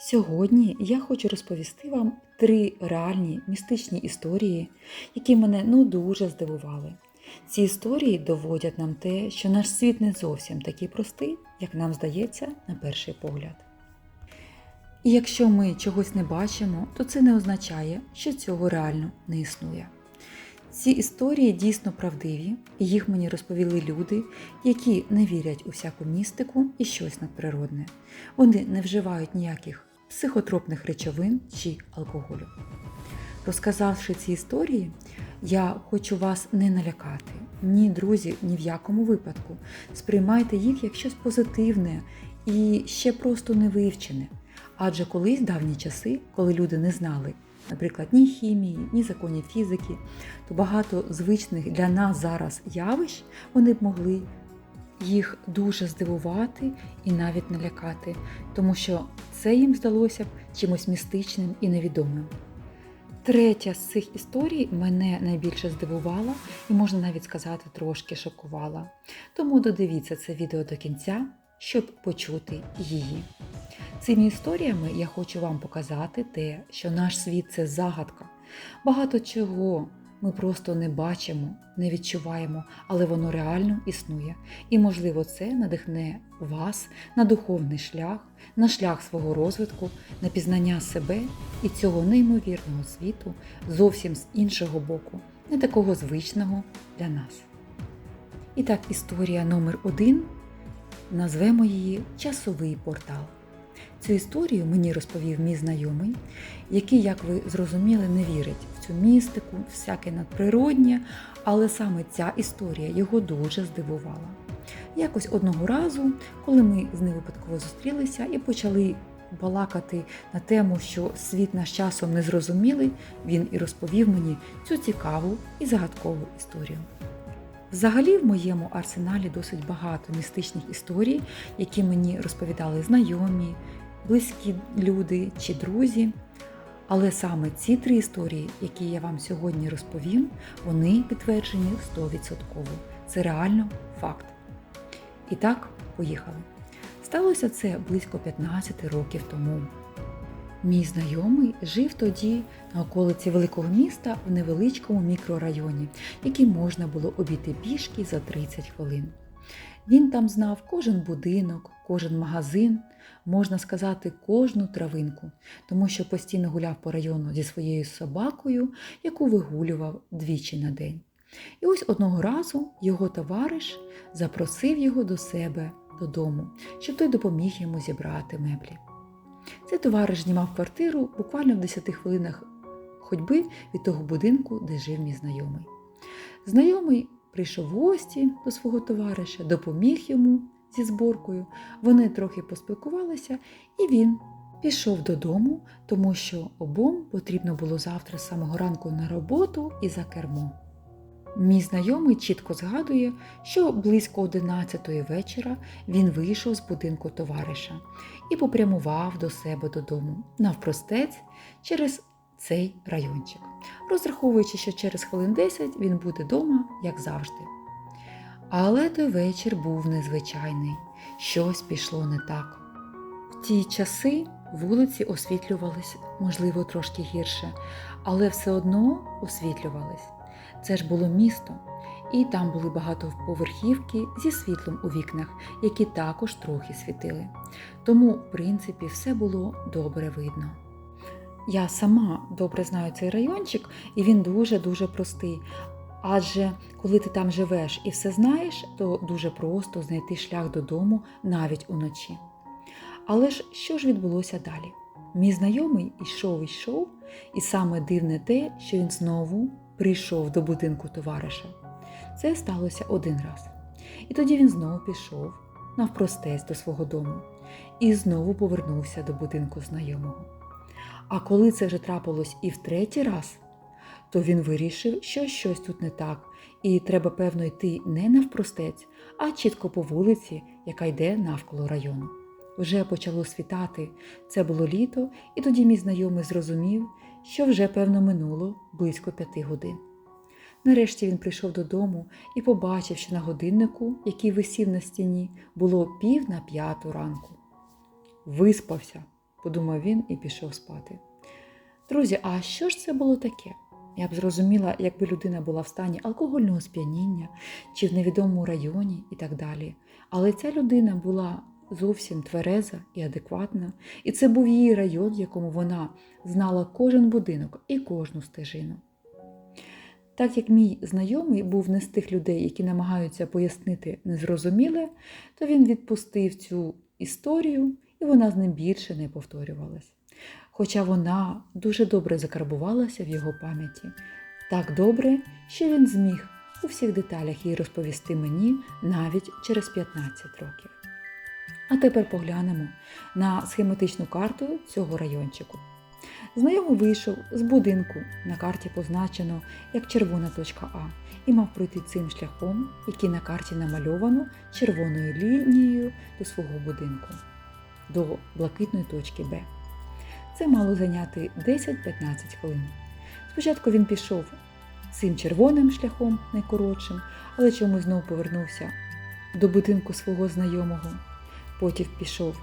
Сьогодні я хочу розповісти вам три реальні містичні історії, які мене ну дуже здивували. Ці історії доводять нам те, що наш світ не зовсім такий простий, як нам здається на перший погляд. І якщо ми чогось не бачимо, то це не означає, що цього реально не існує. Ці історії дійсно правдиві, і їх мені розповіли люди, які не вірять у всяку містику і щось надприродне. Вони не вживають ніяких психотропних речовин чи алкоголю. Розказавши ці історії, я хочу вас не налякати. Ні, друзі, ні в якому випадку. Сприймайте їх як щось позитивне і ще просто не вивчене. Адже колись давні часи, коли люди не знали, наприклад, ні хімії, ні законів фізики, то багато звичних для нас зараз явищ вони б могли їх дуже здивувати і навіть налякати, тому що це їм здалося б чимось містичним і невідомим. Третя з цих історій мене найбільше здивувала і, можна навіть сказати, трошки шокувала. Тому додивіться це відео до кінця, щоб почути її. Цими історіями я хочу вам показати те, що наш світ це загадка. Багато чого ми просто не бачимо, не відчуваємо, але воно реально існує. І, можливо, це надихне вас на духовний шлях, на шлях свого розвитку, на пізнання себе і цього неймовірного світу зовсім з іншого боку, не такого звичного для нас. І так, історія номер один. Назвемо її Часовий портал. Цю історію мені розповів мій знайомий, який, як ви зрозуміли, не вірить цю містику, всяке надприроднє, але саме ця історія його дуже здивувала. Якось одного разу, коли ми з ним випадково зустрілися і почали балакати на тему, що світ наш часом не зрозумілий, він і розповів мені цю цікаву і загадкову історію. Взагалі, в моєму арсеналі досить багато містичних історій, які мені розповідали знайомі, близькі люди чи друзі. Але саме ці три історії, які я вам сьогодні розповім, вони підтверджені 100%. Це реально факт. І так, поїхали. Сталося це близько 15 років тому. Мій знайомий жив тоді на околиці великого міста в невеличкому мікрорайоні, який можна було обійти пішки за 30 хвилин. Він там знав кожен будинок, кожен магазин, можна сказати, кожну травинку, тому що постійно гуляв по району зі своєю собакою, яку вигулював двічі на день. І ось одного разу його товариш запросив його до себе додому, щоб той допоміг йому зібрати меблі. Цей товариш знімав квартиру буквально в 10 хвилинах ходьби від того будинку, де жив мій знайомий. Знайомий прийшов в гості до свого товариша, допоміг йому зі зборкою. Вони трохи поспілкувалися, і він пішов додому, тому що обом потрібно було завтра з самого ранку на роботу і за кермо. Мій знайомий чітко згадує, що близько 11 вечора він вийшов з будинку товариша і попрямував до себе додому навпростець через цей райончик, розраховуючи, що через хвилин 10 він буде вдома, як завжди. Але той вечір був незвичайний, щось пішло не так. В ті часи вулиці освітлювались, можливо, трошки гірше, але все одно освітлювались. Це ж було місто, і там були багатоповерхівки зі світлом у вікнах, які також трохи світили. Тому, в принципі, все було добре видно. Я сама добре знаю цей райончик, і він дуже-дуже простий. Адже коли ти там живеш і все знаєш, то дуже просто знайти шлях додому навіть уночі. Але ж що ж відбулося далі? Мій знайомий ішов, ішов, і саме дивне те, що він знову прийшов до будинку товариша. Це сталося один раз. І тоді він знову пішов навпростець до свого дому і знову повернувся до будинку знайомого. А коли це вже трапилось і в третій раз, то він вирішив, що щось тут не так, і треба, певно, йти не навпростець, а чітко по вулиці, яка йде навколо району. Вже почало світати, це було літо, і тоді мій знайомий зрозумів, що вже, певно, минуло близько п'яти годин. Нарешті він прийшов додому і побачив, що на годиннику, який висів на стіні, було пів на п'яту ранку. Виспався, подумав він і пішов спати. Друзі, а що ж це було таке? Я б зрозуміла, якби людина була в стані алкогольного сп'яніння чи в невідомому районі і так далі. Але ця людина була зовсім твереза і адекватна, і це був її район, в якому вона знала кожен будинок і кожну стежину. Так як мій знайомий був не з тих людей, які намагаються пояснити незрозуміле, то він відпустив цю історію, і вона з ним більше не повторювалась. Хоча вона дуже добре закарбувалася в його пам'яті, так добре, що він зміг у всіх деталях її розповісти мені навіть через 15 років. А тепер поглянемо на схематичну карту цього райончику. Знайомий вийшов з будинку, на карті позначено як червона точка А, і мав пройти цим шляхом, який на карті намальовано червоною лінією до свого будинку, до блакитної точки Б. Це мало зайняти 10-15 хвилин. Спочатку він пішов цим червоним шляхом, найкоротшим, але чомусь знову повернувся до будинку свого знайомого. Потім пішов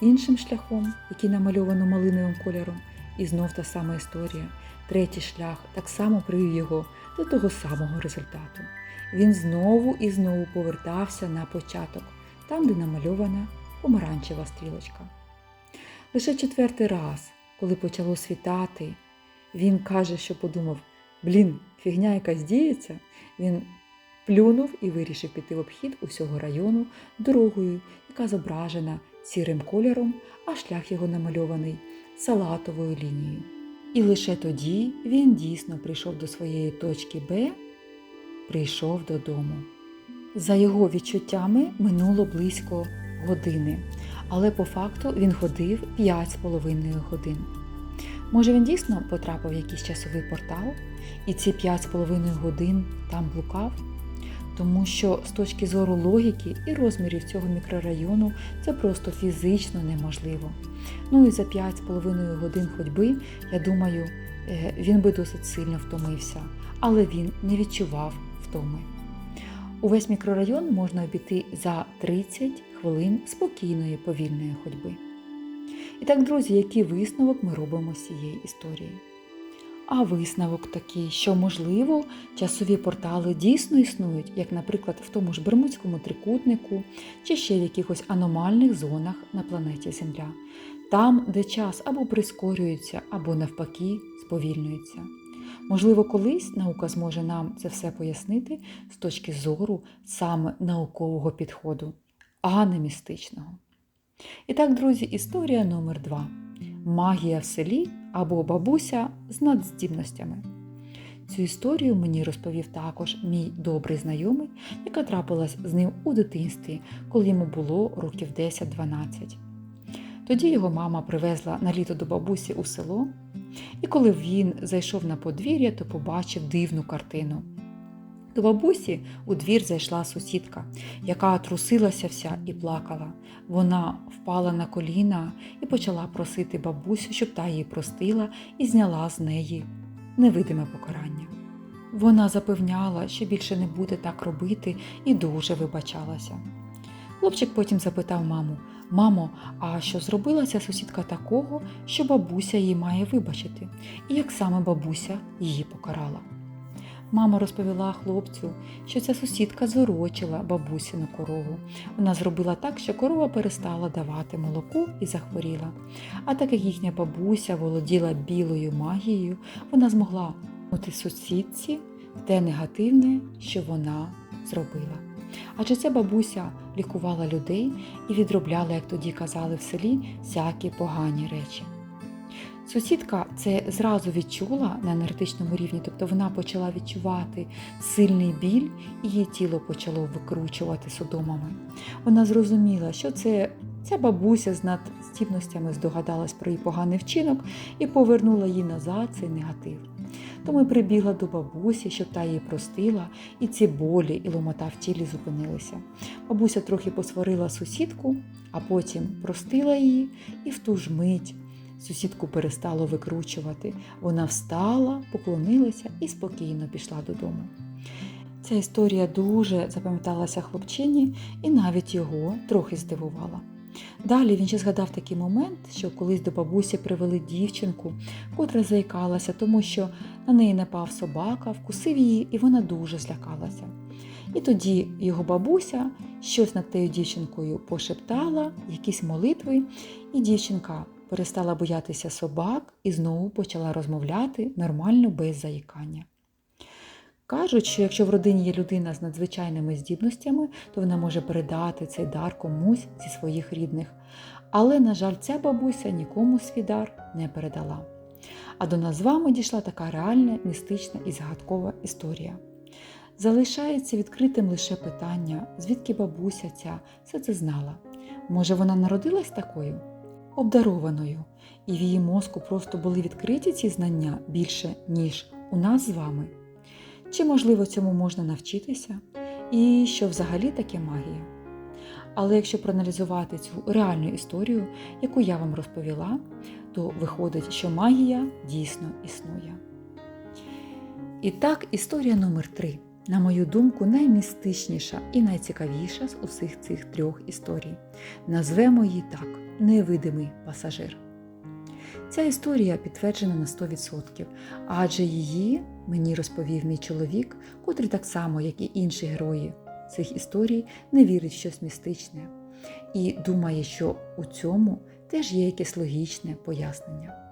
іншим шляхом, який намальовано малиновим кольором, і знов та сама історія. Третій шлях так само привів його до того самого результату. Він знову і знову повертався на початок, там, де намальована помаранчева стрілочка. Лише четвертий раз, коли почало світати, він каже, що подумав: блін, фігня якась діється. Він плюнув і вирішив піти в обхід усього району дорогою, яка зображена сірим кольором, а шлях його намальований салатовою лінією. І лише тоді він дійсно прийшов до своєї точки Б, прийшов додому. За його відчуттями минуло близько години, але по факту він ходив 5,5 годин. Може, він дійсно потрапив в якийсь часовий портал, і ці 5,5 годин там блукав? Тому що з точки зору логіки і розмірів цього мікрорайону це просто фізично неможливо. Ну і за 5,5 годин ходьби, я думаю, е, він би досить сильно втомився, але він не відчував втоми. Увесь мікрорайон можна обійти за 30 хвилин спокійної повільної ходьби. І так, друзі, який висновок ми робимо з цієї історії? А висновок такий, що, можливо, часові портали дійсно існують, як, наприклад, в тому ж Бермудському трикутнику чи ще в якихось аномальних зонах на планеті Земля, там, де час або прискорюється, або навпаки сповільнюється. Можливо, колись наука зможе нам це все пояснити з точки зору саме наукового підходу, а не містичного. І так, друзі, історія номер 2 Магія в селі або бабуся з надздібностями. Цю історію мені розповів також мій добрий знайомий, яка трапилась з ним у дитинстві, коли йому було років 10-12. Тоді його мама привезла на літо до бабусі у село, і коли він зайшов на подвір'я, то побачив дивну картину. До бабусі у двір зайшла сусідка, яка трусилася вся і плакала. Вона впала на коліна і почала просити бабусю, щоб та її простила і зняла з неї невидиме покарання. Вона запевняла, що більше не буде так робити, і дуже вибачалася. Хлопчик потім запитав маму: Мамо, а що зробила ця сусідка такого, що бабуся її має вибачити, і як саме бабуся її покарала? Мама розповіла хлопцю, що ця сусідка зорочила бабусину корову. Вона зробила так, що корова перестала давати молоко і захворіла. А так як їхня бабуся володіла білою магією, вона змогла бути сусідці те негативне, що вона зробила. Адже ця бабуся лікувала людей і відробляла, як тоді казали в селі, всякі погані речі. Сусідка це зразу відчула на енергетичному рівні, тобто вона почала відчувати сильний біль, і її тіло почало викручувати судомами. Вона зрозуміла, що це ця бабуся з надздібностями здогадалась про її поганий вчинок і повернула їй назад цей негатив. Тому й прибігла до бабусі, щоб та її простила, і ці болі і ломота в тілі зупинилися. Бабуся трохи посварила сусідку, а потім простила її, і в ту ж мить сусідку перестало викручувати. Вона встала, поклонилася і спокійно пішла додому. Ця історія дуже запам'яталася хлопчині і навіть його трохи здивувала. Далі він ще згадав такий момент, що колись до бабусі привели дівчинку, котра заїкалася, тому що на неї напав собака, вкусив її, і вона дуже злякалася. І тоді його бабуся щось над тією дівчинкою пошептала, якісь молитви, і дівчинка перестала боятися собак і знову почала розмовляти нормально без заїкання. Кажуть, що якщо в родині є людина з надзвичайними здібностями, то вона може передати цей дар комусь зі своїх рідних. Але, на жаль, ця бабуся нікому свій дар не передала. А до нас з вами дійшла така реальна, містична і загадкова історія. Залишається відкритим лише питання, звідки бабуся ця все це знала. Може, вона народилась такою? Обдарованою, і в її мозку просто були відкриті ці знання більше, ніж у нас з вами. Чи, можливо, цьому можна навчитися? І що взагалі таке магія? Але якщо проаналізувати цю реальну історію, яку я вам розповіла, то виходить, що магія дійсно існує. І так, історія номер 3 на мою думку, наймістичніша і найцікавіша з усіх цих трьох історій. Назвемо її так: Невидимий пасажир. Ця історія підтверджена на 100%, адже її мені розповів мій чоловік, котрий так само, як і інші герої цих історій, не вірить в щось містичне і думає, що у цьому теж є якесь логічне пояснення.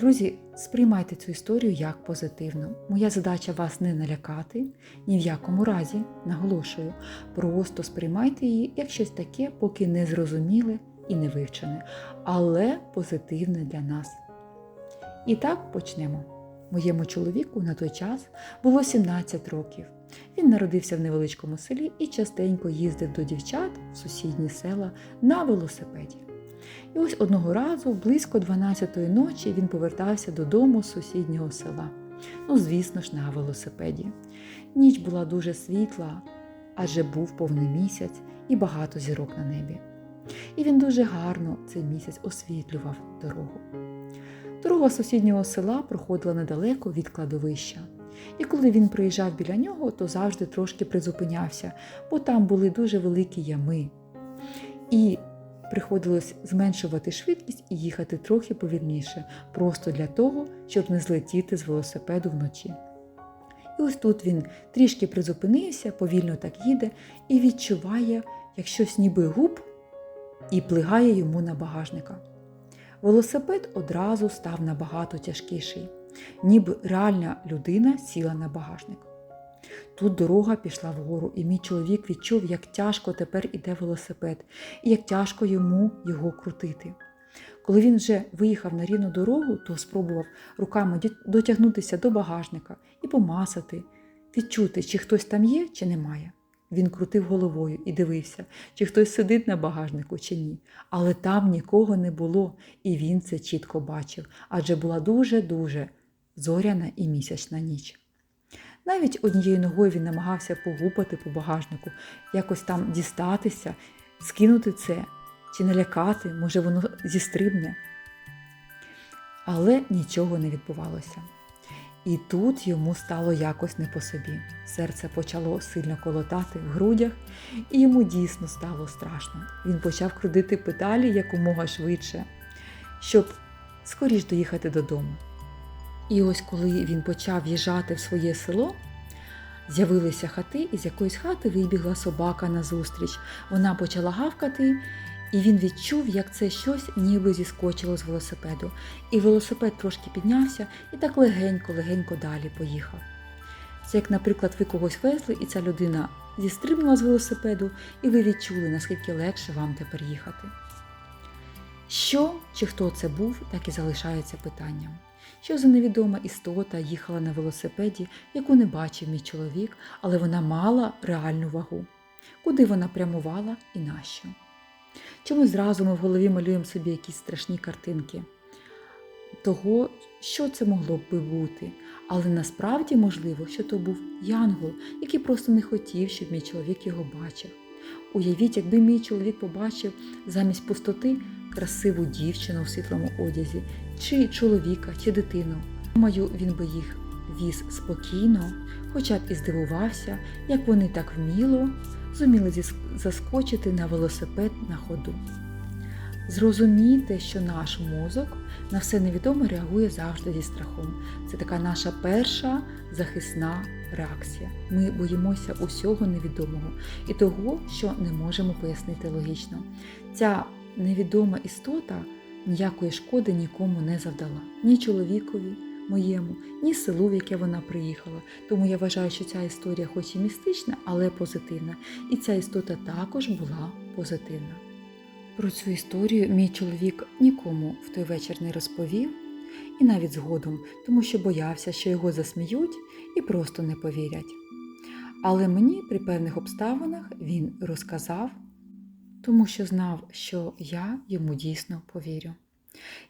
Друзі, сприймайте цю історію як позитивну. Моя задача вас не налякати, ні в якому разі, наголошую, просто сприймайте її як щось таке, поки не зрозуміле і не вивчене, але позитивне для нас. І так почнемо. Моєму чоловіку на той час було 17 років. Він народився в невеличкому селі і частенько їздив до дівчат в сусідні села на велосипеді. І ось одного разу, близько 12-ї ночі, він повертався додому з сусіднього села. Ну, звісно ж, на велосипеді. Ніч була дуже світла, адже був повний місяць і багато зірок на небі. І він дуже гарно цей місяць освітлював дорогу. Дорога сусіднього села проходила недалеко від кладовища. І коли він приїжджав біля нього, то завжди трошки призупинявся, бо там були дуже великі ями. І приходилось зменшувати швидкість і їхати трохи повільніше, просто для того, щоб не злетіти з велосипеду вночі. І ось тут він трішки призупинився, повільно так їде і відчуває, як щось ніби губ і плигає йому на багажника. Велосипед одразу став набагато тяжкіший, ніби реальна людина сіла на багажник. Тут дорога пішла вгору, і мій чоловік відчув, як тяжко тепер іде велосипед, і як тяжко йому його крутити. Коли він вже виїхав на рівну дорогу, то спробував руками дотягнутися до багажника і помасати, відчути, чи хтось там є, чи немає. Він крутив головою і дивився, чи хтось сидить на багажнику, чи ні. Але там нікого не було, і він це чітко бачив, адже була дуже-дуже зоряна і місячна ніч. Навіть однією ногою він намагався погупати по багажнику, якось там дістатися, скинути це чи налякати, може, воно зістрибне. Але нічого не відбувалося. І тут йому стало якось не по собі. Серце почало сильно колотати в грудях, і йому дійсно стало страшно. Він почав крутити педалі якомога швидше, щоб скоріш доїхати додому. І ось коли він почав в'їжджати в своє село, з'явилися хати, і з якоїсь хати вибігла собака назустріч. Вона почала гавкати, і він відчув, як це щось ніби зіскочило з велосипеду. І велосипед трошки піднявся і так легенько-легенько далі поїхав. Це як, наприклад, ви когось везли, і ця людина зістрибнула з велосипеду, і ви відчули, наскільки легше вам тепер їхати. Що чи хто це був, так і залишається питанням. Що за невідома істота їхала на велосипеді, яку не бачив мій чоловік, але вона мала реальну вагу. Куди вона прямувала і нащо? Чому зразу ми в голові малюємо собі якісь страшні картинки того, що це могло б бути. Але насправді можливо, що то був янгол, який просто не хотів, щоб мій чоловік його бачив. Уявіть, якби мій чоловік побачив замість пустоти красиву дівчину в світлому одязі, чи чоловіка, чи дитину. Думаю, він би їх віз спокійно, хоча б і здивувався, як вони так вміло зуміли заскочити на велосипед на ходу. Зрозумійте, що наш мозок на все невідоме реагує завжди зі страхом. Це така наша перша захисна реакція. Ми боїмося усього невідомого і того, що не можемо пояснити логічно. Ця невідома істота ніякої шкоди нікому не завдала, ні чоловікові моєму, ні селу, в яке вона приїхала. Тому я вважаю, що ця історія, хоч і містична, але позитивна. І ця істота також була позитивна. Про цю історію мій чоловік нікому в той вечір не розповів, і навіть згодом, тому що боявся, що його засміють і просто не повірять. Але мені при певних обставинах він розказав, тому що знав, що я йому дійсно повірю.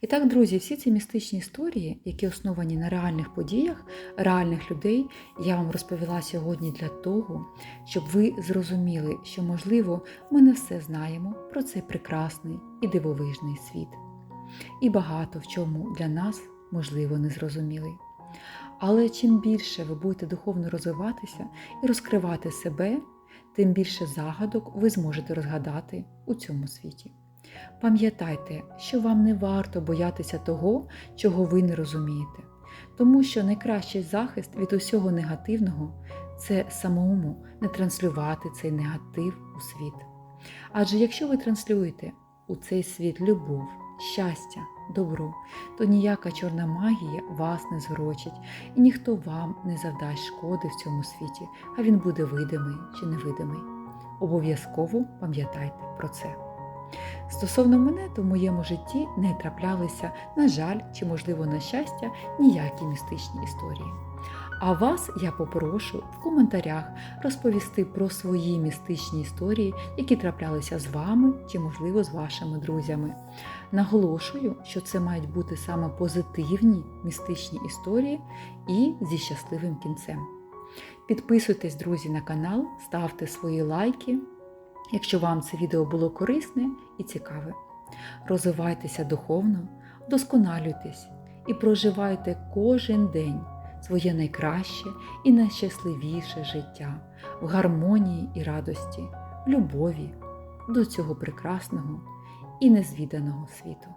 І так, друзі, всі ці містичні історії, які основані на реальних подіях, реальних людей, я вам розповіла сьогодні для того, щоб ви зрозуміли, що, можливо, ми не все знаємо про цей прекрасний і дивовижний світ. І багато в чому для нас, можливо, незрозумілий. Але чим більше ви будете духовно розвиватися і розкривати себе, тим більше загадок ви зможете розгадати у цьому світі. Пам'ятайте, що вам не варто боятися того, чого ви не розумієте, тому що найкращий захист від усього негативного це самому не транслювати цей негатив у світ. Адже якщо ви транслюєте у цей світ любов, щастя, добро, то ніяка чорна магія вас не згорочить, і ніхто вам не завдасть шкоди в цьому світі, а він буде видимий чи невидимий. Обов'язково пам'ятайте про це. Стосовно мене, то в моєму житті не траплялися, на жаль, чи, можливо, на щастя, ніякі містичні історії. А вас я попрошу в коментарях розповісти про свої містичні історії, які траплялися з вами чи, можливо, з вашими друзями. Наголошую, що це мають бути саме позитивні містичні історії і зі щасливим кінцем. Підписуйтесь, друзі, на канал, ставте свої лайки якщо вам це відео було корисне і цікаве. Розвивайтеся духовно, досконалюйтесь і проживайте кожен день своє найкраще і найщасливіше життя в гармонії і радості, в любові до цього прекрасного і незвіданого світу.